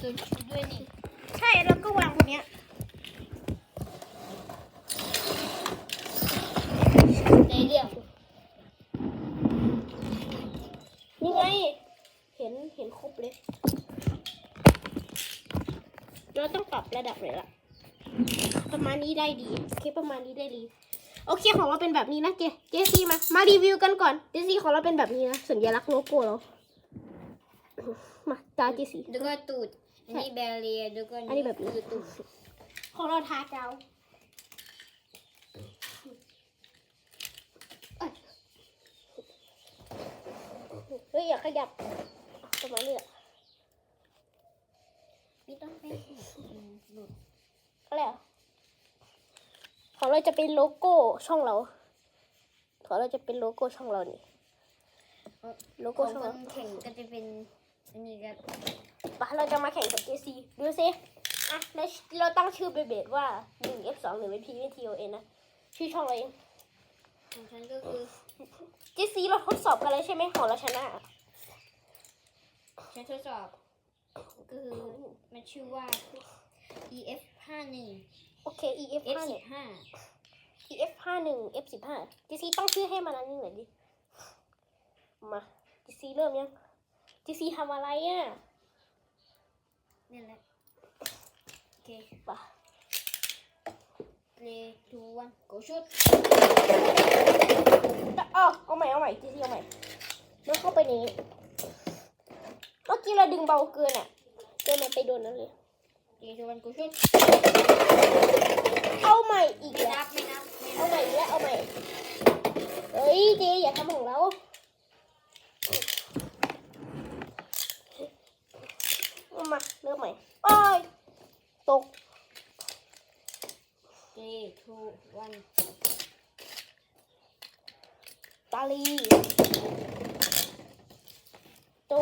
ส่วนชุดด้วยนี่ ใช่แล้วก็วางตรงเนี้ยในเรียกนี่ไง เห็นเห็นครบเลย เราต้องปรับระดับเลยล่ะ ประมาณนี้ได้ดีโอเคประมาณนี้ได้ดี โอเคของเราเป็นแบบนี้นะเจเจซีมา มารีวิวกันก่อนเจซีของเราเป็นแบบนี้นะสัญลักษณ์โลโก้เรามาตาเจซีแล้วก็ตูดอั นนี้แบเรียแล้วก็อันนี้แบบนี้คือตูดของเราทาเกาเอ้ยเฮ้ยอย่าขยับประมาณนี้แหละไม่ต้องไปหลุดอะไรอะของเราจะเป็นโลโก้ช่องเราของเราจะเป็นโลโก้ช่องเรานี่ โลขโก้องช่องคเรานแข่งก็จะเป็นอันนี้ครับ ไปเราจะมาแข่งกับเจซีดูซิอะแล้วเราตั้งชื่อเบเบดว่า1 F 2 1เป็น P เป็น T O N นะ ชื่อช่องเราเองของฉันก็คือเจซีเราทดสอบกันเลยใช่ไหมของเราชนะ ฉันทดสอบก็คือมันชื่อว่า EF 5 1โอเค E F F 5เนี่ย1 E F ห้าหนึ่ง F สิบห้าจีซีตั้งชื่อให้มันอันนี้หน่อยดิ มาจีซีเริ่มยังจีซีทำอะไรอะ5 นี่แหละโอเคปะ3 2 1 go shoot อ๋อเอาใหม่เอาใหม่จีซีเอาใหม่แล้วเข้าไปในนี้เมื่อกี้เราดึงเบาเกินอะเกินมันไปโดนนั่นเลย3 2 1 go shoot เอาใหม่อีกไม่แล้วนับไม่นับไม่นัเอาบใหม่อีกแล้วเอาใหม่เฮ้ยเจอย่าทำของเราเอา มาเริ่มใหม่โอ้ยตก3 2 1ตาลีตู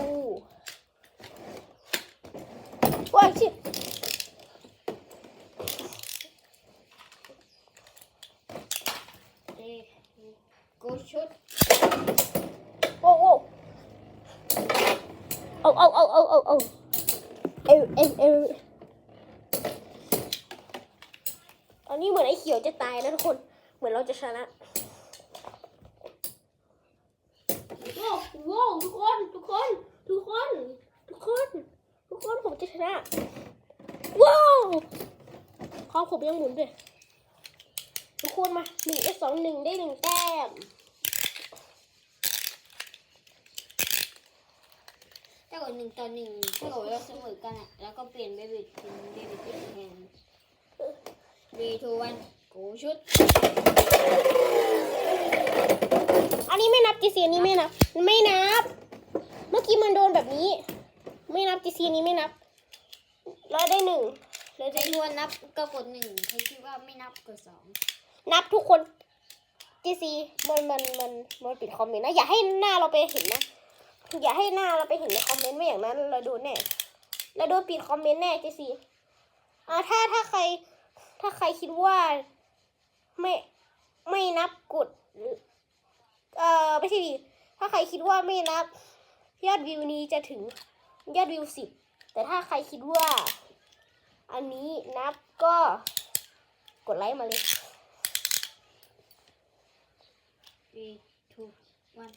ว้ายชิบ 3 go shoot โอ้โอ้เอาเอาเอาเอาเอาเอาเอวเอวเอวอันนี้เหมือนไอ้เขียวจะตายนะทุกคน เหมือนเราจะชนะโว้โว้ทุกคน ทุกคน ทุกคน ทุกคน ทุกค นผมจะชนะ ว้าวข้อผมยังหมุนด้วยทุกคนมาหนึ่งเอสสองหนึ่งได้หนึ่งแต้มถ้าเกิดหนึ่งต่อหนึ่งถ้าเกิดเราเสมอกันอะแล้วก็เปลี่ยนเบบิดเป็นเบบิดเปลี่ยนแทน three two one go shoot อันนี้ไม่นับจีซีอันนี้ไม่นับ ไม่นับ เมื่อกี้มันโดนแบบนี้ ไม่นับจีซีนี้ไม่นับ แล้วได้หนึ่งแล้วใครได้ที่ว่านับก็กดหนึ่งใครที่ว่าไม่นับกดสองนับทุกคนจีซีมันมันมันมันปิดคอมเมนต์นะ อย่าให้หน้าเราไปเห็นนะ อย่าให้หน้าเราไปเห็นในคอมเมนต์ไม่อย่างนั้นเราโดนแน่เราโดนปิดคอมเมนต์แน่จีซีอ่าถ้าถ้าใคร ถ้าใครคิดว่าไม่ไม่นับกดหรือเอ่อไม่ใช่ดิถ้าใครคิดว่าไม่นับ ยอดวิวนี้จะถึงยอดวิวสิบแต่ถ้าใครคิดว่า อันนี้นับก็กดไลค์มาเลย three two one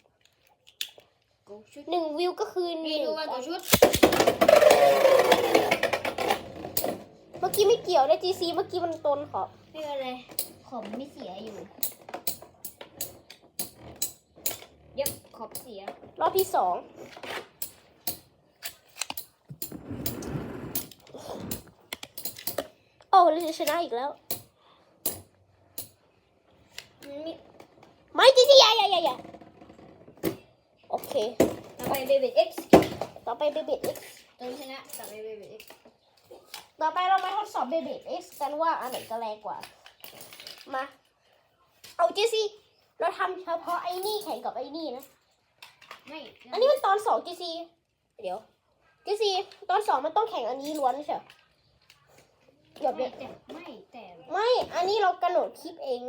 go shoot หนึ่งวิวก็คือห three นึ่ง two one go shoot เมื่อกี้ไม่เกี่ยวนะ GC เมื่อกี้มันตนขอบไม่เป็นไรผมไม่เสียอยู่เย็บขอบเสีย รอบที่สอง โอ้เราจะชนะอีกแล้วมันมีไม่ GC อย่าอย่าอย่าอย่าโอเคต่อไปเบบิด X ต่อไปเบเบด X ตอนชนะต่อไปเบบิด X ต่อไปเรามาทดสอบเบเบด X กันว่าอันไหนจะแรงกว่า มา เอา GC เราทำเฉพาะไอ้นี่แข่งกับไอ้นี่นะไม่อันนี้มันตอนสองจีซีเดี๋ยวจีซีตอนสองมันต้องแข่งอันนี้ล้วนใช่ไหม หยดไม่เลยแต่ไม่แต่ไม่ อันนี้เรากระโดดคลิปเอง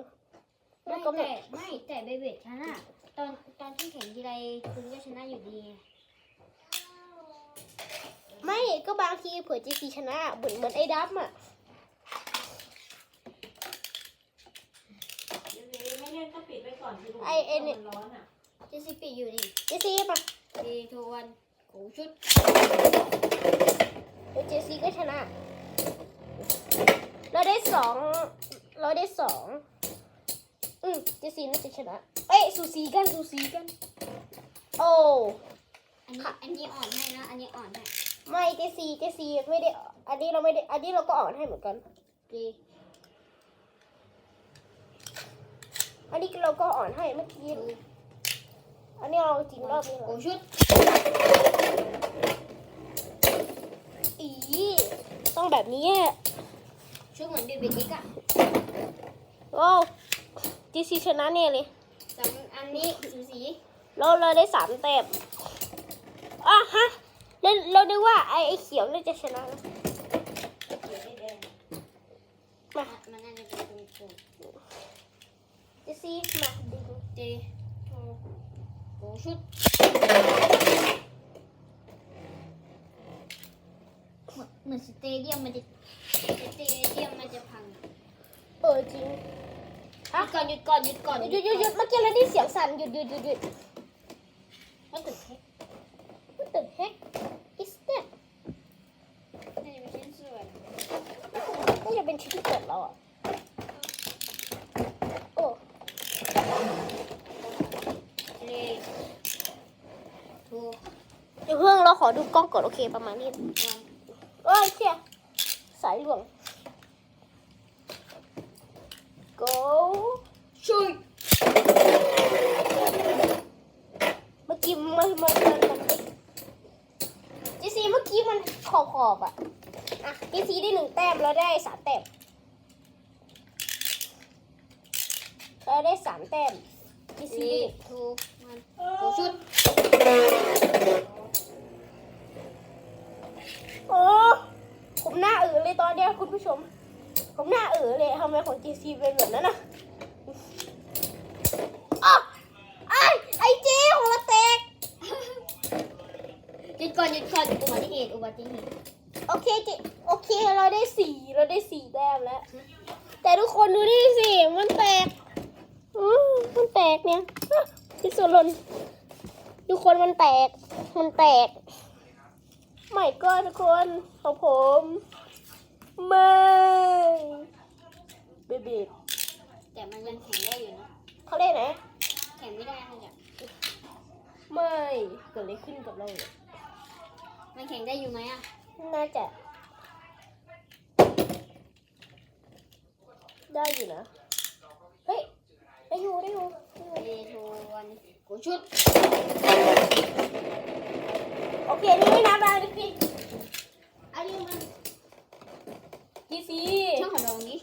ไม่เรากำหนแต่ดไม่แต่เบบิดชนะ ตอนตอนที่แข่งทีไรคุณก็ชนะอยู่ดีไงไม่ก็บางทีเผื่อจีซีชนะเหมือนเหมือนไอ้ดับอะไม่เล่นก็ปิดไว้ก่อนสิลูกไอ้ไอ้เนี่ยมันร้อนอะเจสซี่ปิดอยู่นี่จีซีมาดีทูวันโกชุด เดี๋ยวจีซีก็ชนะ เราได้สองเราได้สองอืมจีซีน่าจะชนะ เอ้ยสูสีกันสูสีกัน โอ้อันนี้อันนี้อ่อนให้นะ อันนี้อ่อนให้ไม่เจซีเจซีไม่ได้อันนี้เราไม่ได้ อันนี้เราก็อ่อนให้เหมือนกันดีอันนี้เราก็อ่อนให้เมื่อกี้ทูอันนี้เราจริงรอบนี้เหรโกอชุดอีต้องแบบนี้อะ ชุดเหมือนเบบี้กิ๊กอะโอ้จีซีชนะเนี่ยเลยสองอันนี้สูสีเราเราได้สามแต้มอะฮะเราเรานึกว่าไอ้ไอ้เขียวน่าจะชนะนะเขียวแดงมามันน่าจะเป็นกลมเจซีมาดึงๆดีทูโกชุด เหมือนเหมือนสเตเดียมมันจะสเตเดียมมันจะพังเออจริงหยุดก่อนหยุดก่อนหยุดก่อนหยุดหยุดหยุดเมื่อกี้เราได้เสียงสั่นหยุดหยุดหยุดหยุดมันตึกแค่ What the heck is that น่าจะเป็นชิ้นส่วนน่าจะเป็นชิ้นเกิดเราอะโอ้เลทูเดี๋ยวเพิ่งเราขอดูกล้องก่อนโอเคประมาณนี้ วัน โอ้ยเชี่ยสายหลวง go ช่วย เมื่อกี้มันมันมันมันจีซีเมื่อกี้มันข อบขอบอะ อะจีซีได้หนึ่งแต้มเราได้สามแต้มเราได้สามแต้มจีซีเลได้หนึ่งทูวันโกชุดโอ้ผมหน้าเอ๋อเลยตอนเนี้ยคุณผู้ชม ผมหน้าเอ๋อเลยทำไมของจีซีเป็นแบบนั้นน่ะอ้าวไอ้ไอเจของเราแตกหยุดก่อนหยุดก่อนอุบัติเหตุอุบัติเหตุโอเคเจโอ เคเราได้สี่เราได้สี่แต้มแล้ว แต่ทุกคนดูนี่สิมันแตกอื้อมันแตกเนี่ยอะที่สุดหล่นทุกคนมันแตก มันแตกไม่ก็ทุกคนของผมไม่เบบีแต่มันยังแข็งได้อยู่นะเขาเล่นไหนแข็งไม่ได้มันจะไม่เกิดอะไรขึ้นกับเราเนี่ยมันแข็งได้อยู่ไหมอะ น่าจะ ได้อยู่นะ เฮ้ย ได้อยู่ได้อยู่ได้อยู่เลทูวันโกชุด โอเค นี่ไม่นับแล้วนี่พี่อันนี้มันดีซีช่างขอลองนี้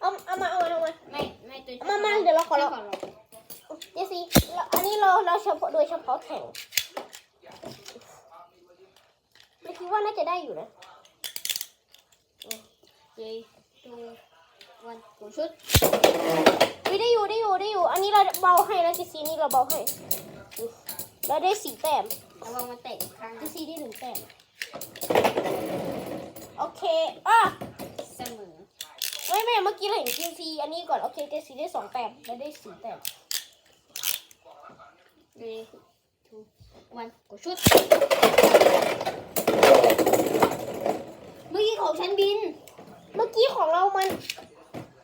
เอาเอามาเอามาเอามาไม่ไม่ตัวมามาเดี๋ยวเราขอลองช่งลองดีซีเราอันนี้เราเราเฉพาะโดยเฉพาะแข่งไม่คิดว่าน่าจะได้อยู่นะ เลทูวันโกชุด วิได้อยู่ได้อยู่ได้อยู่ อันนี้เราเบาให้นะดีซีนี่ เราเบาให้เราได้สี่แต้มระวังมันเตะอีกครั้งดีนะซีได้หนึ่งแต้มโอเคอะเสมอไม่ไม่เมื่อกี้เราเห็นดีซีอันนี้ก่อน โอเคดีซีได้สองแต้มเราได้สี่แต้มเลทูวันโกชุดเมื่อกี้ของฉันบิน เมื่อกี้ของเรามัน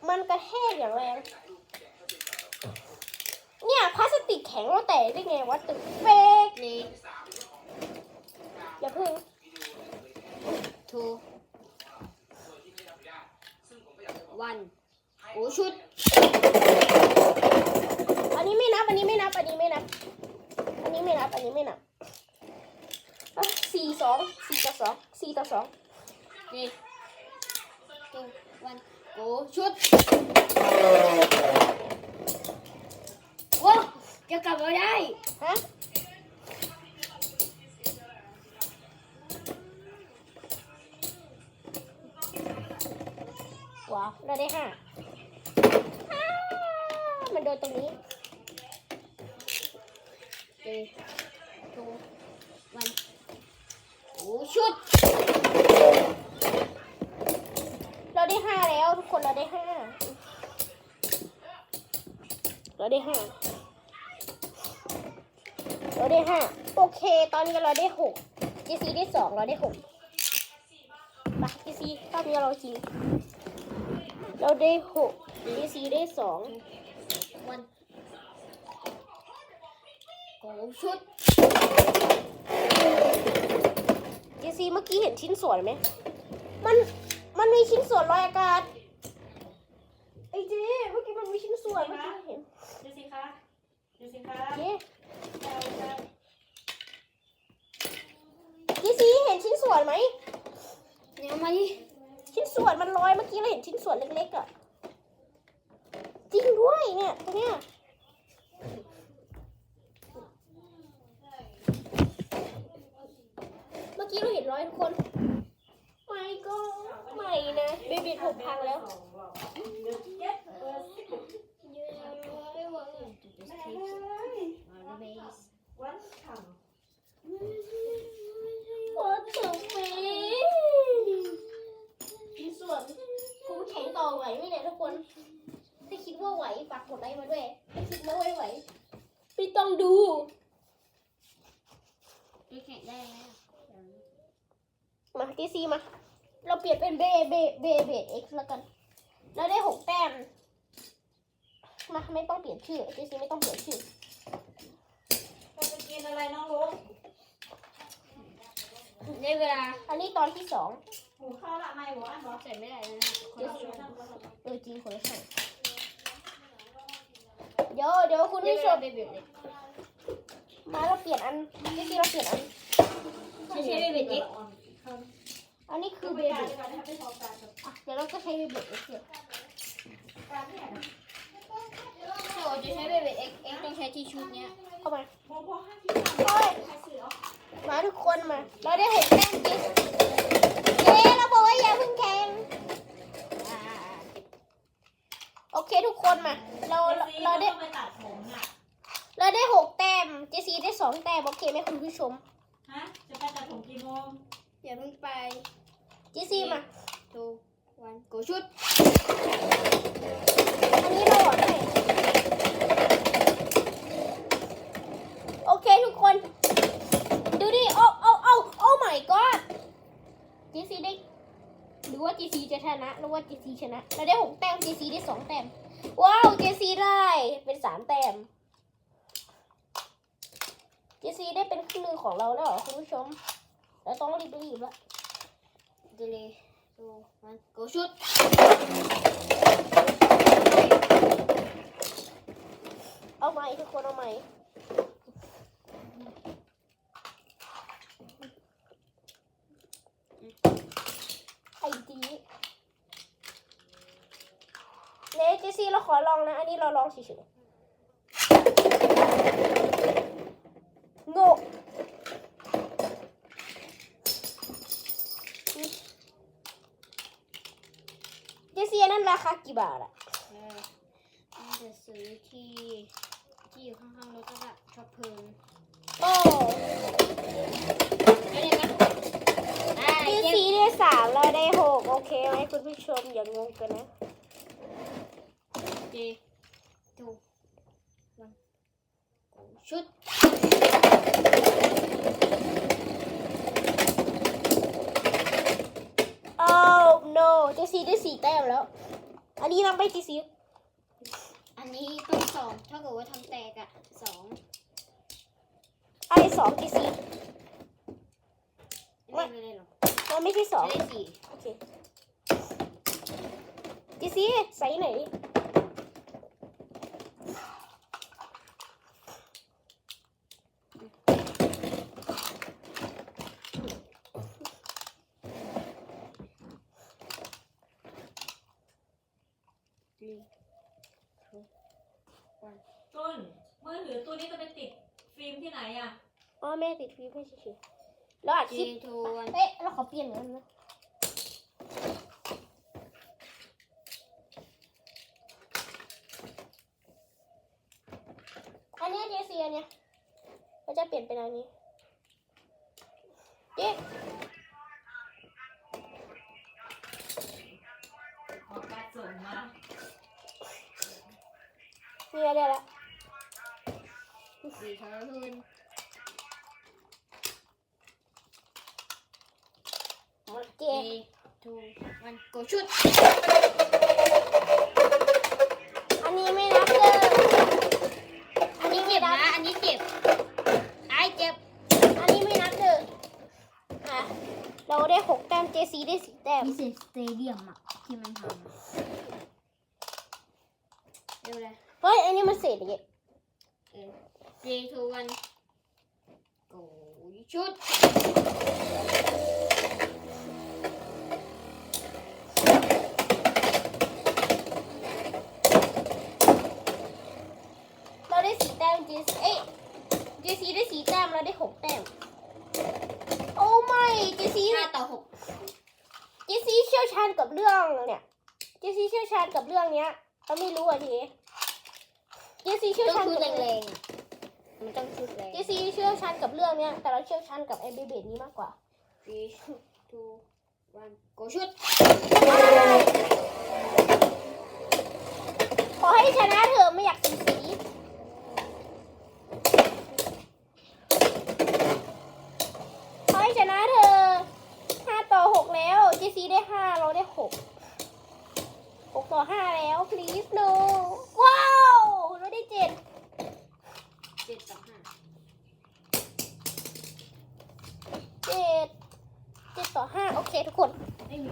มันกระแทกอย่างแรง เนี่ยพลาสติกแข็งเราแตกได้ไงวะตึกเฟกเลอย่าพิ่งทูวันโกชุด อันนี้ไม่นับ อันนี้ไม่นับ อันนี้ไม่นับ อันนี้ไม่นับ อันนี้ไม่นับสี่สองสี่ต่อสองสี่ต่อสองเลทูวันโกชุดาจะกลับมาได้ ฮะว้าวเราได้ห้าอ้ามันโดนตรงนี้ เลทูวันโก ชุด เราได้ห้าแล้วทุกคนเราได้ห้าเราได้ห้าเราได้ห้าโอเค ตอนนี้เราได้หกจีซีได้สองเราได้หกไปจีซีรอบนี้เราจริงเราได้หกจีซีได้สองวันโกชุดจีซีเมื่อกี้เห็นชิ้นส่วนไหมมันมันมีชิ้นส่วนลอยอากาศไอ้เจ๊เมื่อกี้มันมีชิ้นส่วนเมื่อกี้เห็นดูสิคะดูสิคะเจ๊ ซวกันจีซีเห็นชิ้นส่วนไหมเนี่ยเอามาดิชิ้นส่วนมันลอยเมื่อกี้เราเห็นชิ้นส่วนเล็กๆอะจริงด้วยเนี่ยตรงเนี้ยเมื่อกี้เราเห็นร้อยทุกคนไม่ก็ไม่นะเบบีถูกพังแล้ว สองหรอกเดี๋ยวเจ็ดเออ You know, I want to just take it on the base. วันข What the fuck ชิ้นส่วนคุณแข็งต่อไห วไหมเนี่ยทุกคน ถ้าคิดว่าไหวฝากกดไลค์มาด้วย ถ้าคิดว่าไม่ไหวไม่ต้องดู You can't die. มาทีซีมา เราเปลี่ยนเป็นเบเบเบเบเอ็กซ์แล้วกัน เราได้หกแต้ม มาไม่ต้องเปลี่ยนชื่อทีซีไม่ต้องเปลี่ยนชื่อำเราจะกินอะไรน้องลุงได้เวลา อันนี้ตอนที่สอง หมูข้าวละไม่หมูอันเหรอใส่ไม่ได้แล้วนะคนละช่วงเออจริงคนละช่องเดี๋ยวเดี๋ยวคุณได้ผู้เวชลามเบบีเลยมาเราเปลี่ยนอันทีซีเราเปลี่ยนอันไม่ใช่เบบีเอ็กอันนี้คืคืออเบเบเบบีการนะครับไม่พอการกับอะเดี๋ยวเราก็ใช้เบเบเอ็กซ์เนี่ยการเนี่ยถ้าเราจะใช้เบบีเอ็กเอ็กต้องใช้ที่ชุดเนี้ยเข้ามาโมโหห้าที่โอ้ยใครซื้อเอามาทุกคนมา เราได้หกแต้มจริง พิ่งแข่งอ่าโอเคทุกคนมา เราเราเราได้ไปตัดผมน่ะเราได้หกแต้ม เจซีได้สองแต้มโอเคไหมคุณผู้ชม ฮะ จะไปตัดผมกี่โมงอย่าเพิ่งไปเจซีมาดูวันโกชุด อันนี้เราหวังให้โอเคทุกคน ดูดิ โอ้โอ้โอ้โอ้ my god เจซีได้ หรือว่าเจซีจะชนะหรือว่าเจซีชนะ เราได้หกแต้มเจซีได้สองแต้ม ว้าวเจซีได้เป็นสามแต้มเจซีได้เป็นครึ่งหนึงของเราแล้วเหรอคุณผู้ชม เราต้องรีบๆแล้วเดเลยดูวันโกชุดเอาใหม่ทุกคนเอาใหม่ไอ้ดีเนเจ ซี่เราขอลองนะ อันนี้เราลองเฉยๆโง่เจซี่อันนั้นราคากี่บาทอะเออมันจะซื้อที่ที่อยู่ข้างๆรถกระบะช็อปเพลิงโอ้ไม่ได้ไหมอ่าเจเจ๊ซี่ได้สามเราได้หกโอเคไหมคุณผู้ชมอย่างงงกันนะ เจดูวันโกชุดโอ้ no เจซีได้สี่แต้มแล้ว อันนี้นำไปเจซีอันนี้ต้องสองถ้าเกิดว่าทำแตกอะสองไอ้สองเจซีไม่ได้เลยหรอกมันไม่ใช่สองได้สี่โอเคเจซีใส่ไหนอยดิ สี่ทุกวัน ต้นมือถือตัวนี้จะไปติดฟิล์มที่ไหนอะ อ๋อแม่ติดฟิล์มให้เฉยๆแล้วอัดเจคลิปทูวันเอ๊ะเราขอเปลี่ยนเงินนะอันเวันโกชุด อันนี้ไม่นับเลย อันนี้เจ็บนะ อันนี้เจ็บไอ้เจ็บ อันนี้ไม่นับเลยอะ เราได้หกแต้มเจซีได้สี่แต้ม พิเศษสเตเดียมอะที่มันทำอะเร็วเลย เฮ้ย อันนี้มันเศษอย่างเงี้ย เออเจทูวันโกชุด เราได้สี่แต้ม เจซีเอ้ยเจซีได้สี่แต้มเราได้หกแต้ม โอ้ไม่เจซีห้าต่อหกเจซีเชี่ยวชาญกับเรื่องเนี่ยเจซีเชี่ยวชาญกับเรื่องเนี้ยเราไม่รู้อะทีเจซีเชี่ยวต้องชาญชุดกับแรงๆอะมันต้องชุดแรงเจซีเชี่ยวชาญกับเรื่องเนี้ยแต่เราเชี่ยวชาญกับไอเบเบดนี้มากกว่าเจทูวันโกชุดขอให้ชนะเถอะไม่อยากสีสีขอให้ชนะเธอะห้าต่อหกแล้วเจซีได้ห้าเราได้หกหก ต่อห้าแล้ว please no ว้าวเราได้เจ็ดเจ็ดต่อห้าเจ็ดเจ็ดต่อห้าโอเคทุกคนไม่มี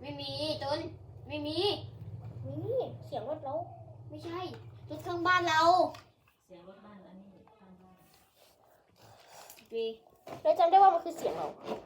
ไม่มีต้นไม่มีนี่เสียงรถเราไม่ใช่รถข้างบ้านเราเสียงรถบ้านอันนี้ข้างบ้านปีเราจำได้ว่ามันคือเสียงเรามา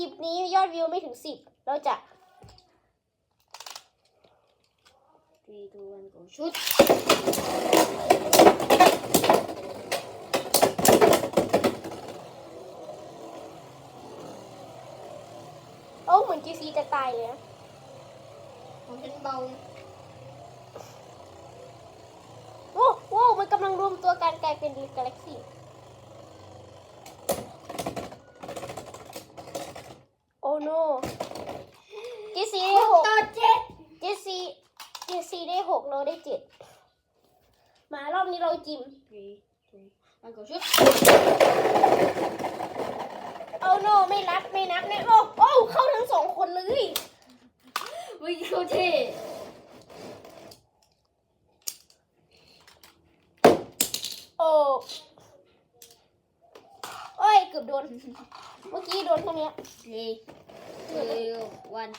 ลิปนี้ยอดวิวไม่ถึงสิบเราจะปีตัวันโกชุดโอ้เหมือนเจซีจะตายเลยนะของฉันเบาโอ้โอ้มันกำลังรวมตัวกันกลายเป็นกาแล็กซี่ โอ้โนเจซีได้หกต่อเจ็ดเจซีเจซีได้หกเราได้เจ็ดมารอบนี้เราจิมปีตัวันโกชุดโอ้โนไม่นับไม่นับเนี่ยโอ้โอ้เข้าทั้งสองคนเลยวิ่งเข้าเท่โอ้โอ้ยเกือบโดน เมื่อกี้โดนตรงเนี้ยปีตั วัน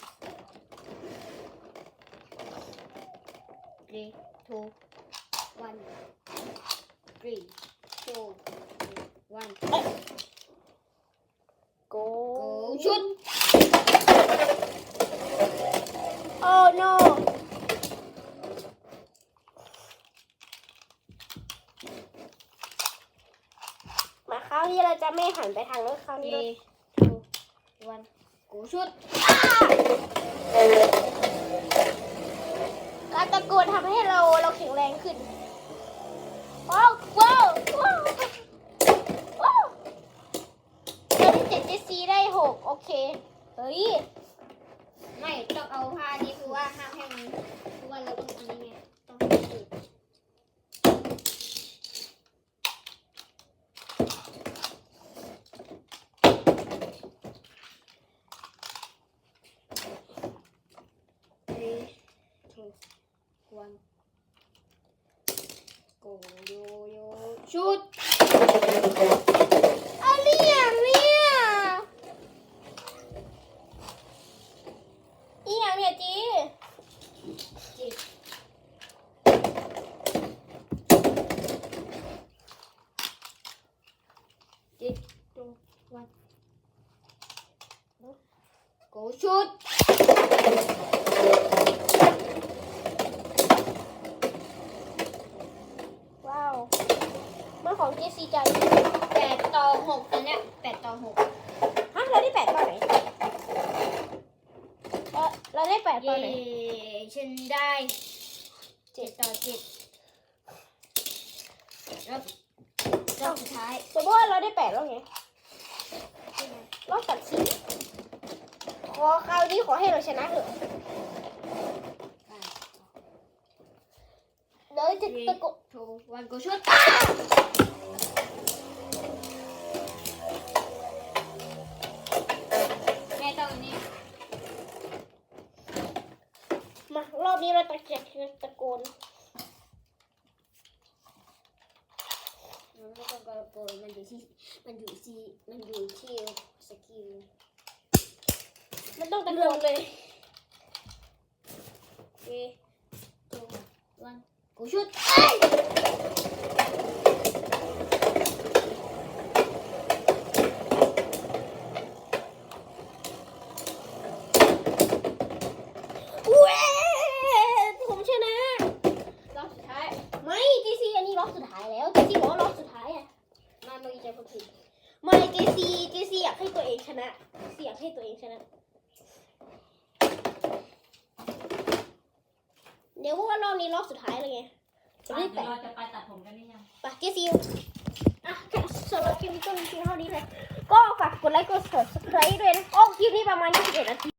ปีทูวันปีทูวันโกโกชุดโอ้ no มาคราวนี้เราจะไม่หันไปทางรถคราวนี้ปีเราทูวันโกูชุดการตะโกนทำให้เราเราแข็งแรงขึ้นว้าวว้าวว้าวว้าวเราได้เจ็ดเจซีได้หกโอเค เฮ้ย ไม่ต้องเอาผ้านี้คือว่าห้ามให้มันคือว่าเราต้องอันนี้ไงให้มันติดปีทูวันโกโยโยชุด อันนี้อะเนี่ยอีหยังเนี่ยจี จิตจิต ชุด ว้าวเมื่อของเจซีจันแปดต่อหกตอนเนี้ยแปดต่อหกฮะเราได้แปดตอนไหนเออเราได้แปดตเย้อนไหนฉันได้เจ็ดต่อเจ็ดรอบรอบสุดท้ายสมมติว่าเราได้แปดแล้วไงรอบตัดสินขอคราวนี้ขอให้เราชนะเถอะเดี๋ยวจะตะโกนโทรวันกูชุดแม่ต้องอันนี้มารอบนี้เราตะเกียกตะโกนมันไม่ต้องกระโปรงมันอยู่ที่มันอยู่ที่มันอยู่ที่สกิล มันต้องตะโกนเลยโอโทรวันกูชุดเอ้ย อุ้ยผมชนะ รอบสุดท้าย ไม่จีซีอันนี้รอบสุดท้ายแล้วจีซีบอกว่ารอบสุดท้ายอะ มาเมื่อกี้จะพูดผิด ไม่จีซีจีซีอยากให้ตัวเองชนะจีซีอยากให้ตัวเองชนะ เดี๋ยวพวกว่า รอบนี้รอบสุดท้ายเลยไงจะเดี๋ได้ยวแปะเราจะไปตัดผมกันหรือยังปะเจซีอะสำหรับคลิปนี้ก็มีเพียงเท่านี้เลยก็ฝากกดไลค์กด subscribe ด้วยนะโอ้คลิปนี้ประมาณ21นาที